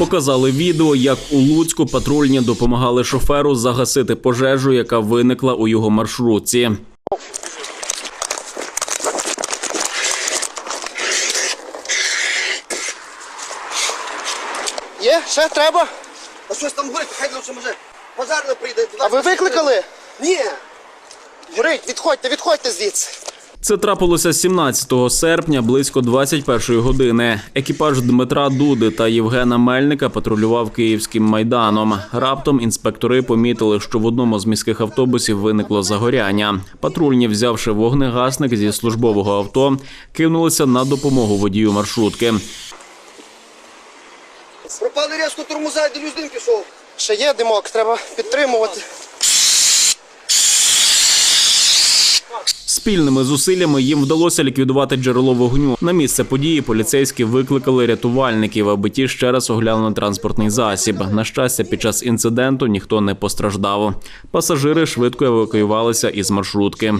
Показали відео, як у Луцьку патрульні допомагали шоферу загасити пожежу, яка виникла у його маршрутці. Є? Ще треба? А щось там горить, хай лучше може пожарно прийде. А ви викликали? Ні. Горить, відходьте, відходьте звідси. Це трапилося 17 серпня близько 21 години. Екіпаж Дмитра Дуди та Євгена Мельника патрулював київським майданом. Раптом інспектори помітили, що в одному з міських автобусів виникло загоряння. Патрульні, взявши вогнегасник зі службового авто, кинулися на допомогу водію маршрутки. Пропали різко тормоза, і дим пішов. Ще є димок, треба підтримувати. Спільними зусиллями їм вдалося ліквідувати джерело вогню. На місце події поліцейські викликали рятувальників, аби ті ще раз оглянули транспортний засіб. На щастя, під час інциденту ніхто не постраждав. Пасажири швидко евакуювалися із маршрутки.